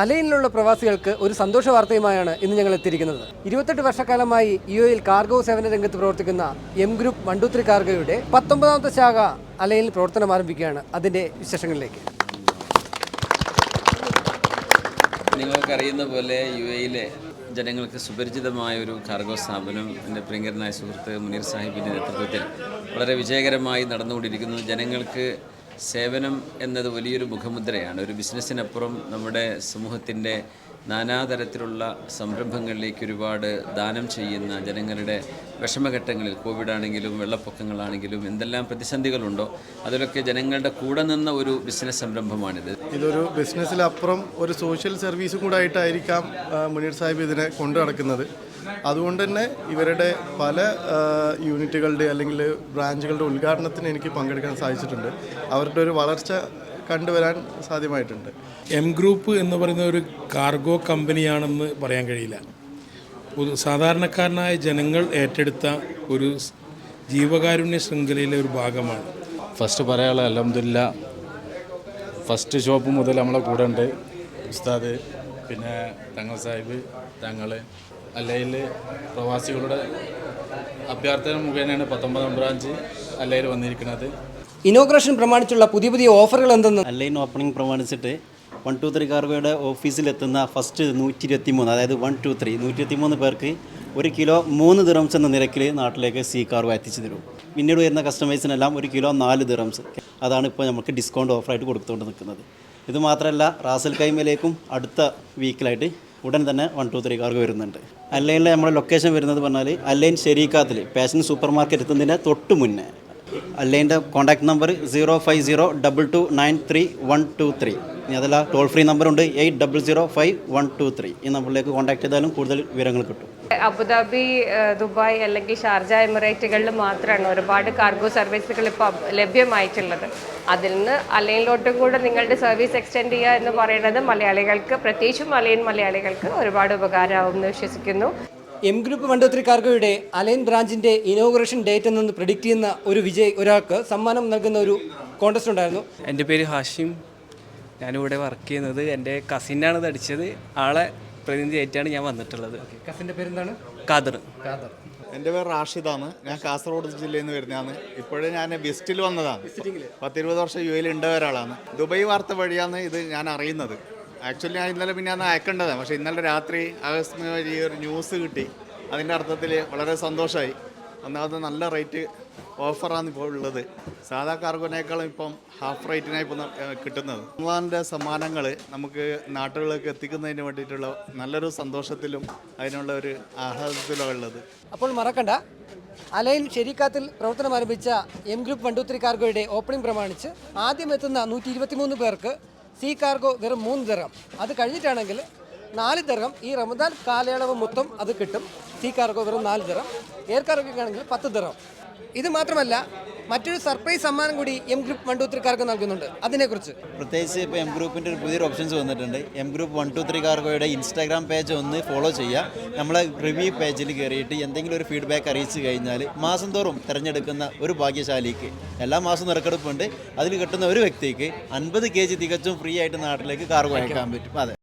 അലൈനിലുള്ള പ്രവാസികൾക്ക് ഒരു സന്തോഷ വാർത്തയുമായാണ് ഇന്ന് ഞങ്ങൾ എത്തിയിരിക്കുന്നത്. ഇരുപത്തെട്ട് വർഷക്കാലമായി യു എയിൽ കാർഗോ സേവന രംഗത്ത് പ്രവർത്തിക്കുന്ന എം ഗ്രൂപ്പ് വണ്ടൂത്രി കാർഗോയുടെ പത്തൊമ്പതാമത്തെ ശാഖ അലൈനിൽ പ്രവർത്തനം ആരംഭിക്കുകയാണ്. അതിന്റെ വിശേഷങ്ങളിലേക്ക്. നിങ്ങൾക്കറിയുന്ന പോലെ യു എയിലെ ജനങ്ങൾക്ക് സുപരിചിതമായ ഒരു കാർഗോ സ്ഥാപനം എന്റെ പ്രിയങ്കരനായ സുഹൃത്ത് മുനീർ സാഹിബിന്റെ നേതൃത്വത്തിൽ വളരെ വിജയകരമായി നടന്നുകൊണ്ടിരിക്കുന്നു. ജനങ്ങൾക്ക് സേവനം എന്നത് വലിയൊരു മുഖമുദ്രയാണ്. ഒരു ബിസിനസ്സിനപ്പുറം നമ്മുടെ സമൂഹത്തിന്റെ നാനാതരത്തിലുള്ള സംരംഭങ്ങളിലേക്ക് ഒരുപാട് ദാനം ചെയ്യുന്ന ജനങ്ങളുടെ വിഷമഘട്ടങ്ങളിൽ കോവിഡ് ആണെങ്കിലും വെള്ളപ്പൊക്കങ്ങളാണെങ്കിലും എന്തെല്ലാം പ്രതിസന്ധികളുണ്ടോ അതിലൊക്കെ ജനങ്ങളുടെ കൂടെ നിന്ന ഒരു ബിസിനസ് സംരംഭമാണിത്. ഇതൊരു ബിസിനസ്സിലപ്പുറം ഒരു സോഷ്യൽ സർവീസും കൂടെ ആയിട്ടായിരിക്കാം മുനീർ സാഹിബ് ഇതിനെ കൊണ്ടു നടക്കുന്നത്. അതുകൊണ്ട് തന്നെ ഇവരുടെ പല യൂണിറ്റുകളുടെ അല്ലെങ്കിൽ ബ്രാഞ്ചുകളുടെ ഉദ്ഘാടനത്തിന് എനിക്ക് പങ്കെടുക്കാൻ സാധിച്ചിട്ടുണ്ട്. അവരുടെ ഒരു വളർച്ച കണ്ടുവരാൻ സാധ്യമായിട്ടുണ്ട്. എം ഗ്രൂപ്പ് എന്ന് പറയുന്ന ഒരു കാർഗോ കമ്പനിയാണെന്ന് പറയാൻ കഴിയില്ല. സാധാരണക്കാരനായ ജനങ്ങൾ ഏറ്റെടുത്ത ഒരു ജീവകാരുണ്യ ശൃംഖലയിലെ ഒരു ഭാഗമാണ്. ഫസ്റ്റ് പറയാനുള്ള അലഹമില്ല ഫസ്റ്റ് ഷോപ്പ് മുതൽ നമ്മളെ കൂടെ ഉണ്ട്. ഉസ്താദ് പിന്നെ തങ്ങൾ സാഹിബ് തങ്ങൾ അല്ലയിൽ പ്രവാസികളുടെ അഭ്യർത്ഥന മുഖേനയാണ് പത്തൊമ്പതാം ബ്രാഞ്ച് അല്ലയിൽ വന്നിരിക്കുന്നത്. ഇനോഗ്രേഷൻ പ്രമാണിച്ചുള്ള പുതിയ പുതിയ ഓഫറുകൾ എന്തെന്ന്? അല്ലയിൽ ഓപ്പണിംഗ് പ്രമാണിച്ചിട്ട് വൺ ടു ത്രീ കാർഗോയുടെ ഓഫീസിലെത്തുന്ന ഫസ്റ്റ് നൂറ്റി ഇരുപത്തി മൂന്ന് അതായത് വൺ ടു ത്രീ നൂറ്റി ഇരുപത്തി മൂന്ന് പേർക്ക് ഒരു കിലോ മൂന്ന് ദിറംസ് എന്ന നിരക്കിൽ നാട്ടിലേക്ക് സി കാർഗോ എത്തിച്ചു തരും. പിന്നീട് വരുന്ന കസ്റ്റമേഴ്സിനെല്ലാം ഒരു കിലോ നാല് ദിറംസ്. അതാണ് ഇപ്പോൾ നമുക്ക് ഡിസ്കൗണ്ട് ഓഫറായിട്ട് കൊടുത്തുകൊണ്ട് നിൽക്കുന്നത്. ഇത് മാത്രമല്ല റാസൽ കൈമയിലേക്കും അടുത്ത വീക്കിലായിട്ട് ഉടൻ തന്നെ വൺ ടു ത്രീ കാർക്ക് വരുന്നുണ്ട്. അല്ലൈനിലെ നമ്മുടെ ലൊക്കേഷൻ വരുന്നത് പറഞ്ഞാൽ അല്ലൈൻ ശരീക്കാത്തിൽ പാഷൻ സൂപ്പർ മാർക്കറ്റ് എത്തുന്നതിന്റെ തൊട്ട് മുന്നേ. അല്ലൈന്റെ contact number zero five zero double two nine three one two three ഇനി അതല്ല toll free നമ്പറുണ്ട് eight double zero five one two three ഈ നമ്പറിലേക്ക് കോൺടാക്ട് ചെയ്താലും കൂടുതൽ വിവരങ്ങൾ കിട്ടും. അബുദാബി ദുബായ് അല്ലെങ്കിൽ ഷാർജ എമിറേറ്റുകളിൽ മാത്രമാണ് ഒരുപാട് കാർഗോ സർവീസുകൾ ഇപ്പോൾ ലഭ്യമായിട്ടുള്ളത്. അതിൽ നിന്ന് അലൈനിലോട്ടും കൂടെ നിങ്ങളുടെ സർവീസ് എക്സ്റ്റെൻഡ് ചെയ്യുക എന്ന് പറയുന്നത് മലയാളികൾക്ക് പ്രത്യേകിച്ചും മലയൻ മലയാളികൾക്ക് ഒരുപാട് ഉപകാരമാവും എന്ന് വിശ്വസിക്കുന്നു. M group one two three കാർഗോയുടെ Al Ain ബ്രാഞ്ചിന്റെ ഇനോഗ്രേഷൻ ഡേറ്റ് നിന്ന് പ്രിഡിക്റ്റ് ചെയ്യുന്ന ഒരു വിജയ് ഒരാൾക്ക് സമ്മാനം നൽകുന്ന ഒരു കോൺടെസ്റ്റ് ഉണ്ടായിരുന്നു. എന്റെ പേര് ഹാഷിം. ഞാനിവിടെ വർക്ക് ചെയ്യുന്നത് എന്റെ കസിനാണ് ഇത് അടിച്ചത്. ആളെ പ്രതിനിധിയായിട്ടാണ് ഞാൻ വന്നിട്ടുള്ളത്. കസിന്റെ പേരെന്താണ്? കാദർ എന്റെ പേര് റാഷിദാണ്. ഞാൻ കാസർഗോഡ് ജില്ലയിൽ നിന്ന് വരുന്നതാണ്. ഇപ്പോഴും ഞാൻ വെസ്റ്റിൽ വന്നതാണ്. പത്തിരുപത് വർഷം യു എയിൽ ഉണ്ട ഒരാളാണ്. ദുബായ് വാർത്ത വഴിയാണ് ഇത് ഞാൻ അറിയുന്നത്. ആക്ച്വലി ഞാൻ ഇന്നലെ പിന്നെ അന്ന് അയക്കേണ്ടതാണ്. പക്ഷേ ഇന്നലെ രാത്രി ആകസ്മികമായി ഈ ഒരു ന്യൂസ് കിട്ടി. അതിന്റെ അർത്ഥത്തിൽ വളരെ സന്തോഷമായി ഒന്നാമത് നല്ല റേറ്റ് ഓഫറാണ് ഇപ്പോൾ ഉള്ളത്. സാധാ കാർഗോനേക്കാളും ഇപ്പം ഹാഫ് റേറ്റിനായി ഇപ്പം കിട്ടുന്നത്. ഭഗവാന്റെ സമ്മാനങ്ങൾ നമുക്ക് നാട്ടുകളിലേക്ക് എത്തിക്കുന്നതിന് വേണ്ടിയിട്ടുള്ള നല്ലൊരു സന്തോഷത്തിലും അതിനുള്ള ഒരു ആഹ്ലാദത്തിലും ഉള്ളത്. അപ്പോൾ മറക്കണ്ട. അലൈൻ ശരിക്കാത്തിൽ പ്രവർത്തനം ആരംഭിച്ച M group one two three കാർഗോയുടെ opening പ്രമാണിച്ച് ആദ്യം എത്തുന്ന നൂറ്റി പേർക്ക് സി കാർഗോ വെറും മൂന്ന് ദിറം. അത് കഴിഞ്ഞിട്ടാണെങ്കിൽ നാല് ദിറം ഈ റമദാൻ കാലയളവ് മൊത്തം അത് കിട്ടും. സീ കാർഗോ വെറും നാല് ദിറം എയർ ആണെങ്കിൽ പത്ത് ദിറം ഇത് മാത്രമല്ല മറ്റൊരു സർപ്രൈസ് സമ്മാനം കൂടി M group one one two three cargo നൽകുന്നുണ്ട്. അതിനെക്കുറിച്ച്. പ്രത്യേകിച്ച് ഇപ്പോൾ എം ഗ്രൂപ്പിന്റെ ഒരു പുതിയൊരു ഓപ്ഷൻസ് വന്നിട്ടുണ്ട്. എം ഗ്രൂപ്പ് വൺ ടു കാർഗോയുടെ ഇൻസ്റ്റാഗ്രാം പേജ് ഒന്ന് ഫോളോ ചെയ്യുക. നമ്മളെ റിവ്യൂ പേജിൽ കയറിയിട്ട് എന്തെങ്കിലും ഒരു ഫീഡ്ബാക്ക് അറിയിച്ചു കഴിഞ്ഞാൽ മാസം തോറും തിരഞ്ഞെടുക്കുന്ന ഒരു ഭാഗ്യശാലിക്ക് എല്ലാ മാസവും നറുക്കെടുപ്പുണ്ട്. അതിൽ കിട്ടുന്ന ഒരു വ്യക്തിക്ക് അൻപത് കെ ജി തികച്ചും ഫ്രീ ആയിട്ട് നാട്ടിലേക്ക് കാർഗോ അയക്കാൻ പറ്റും. അതെ.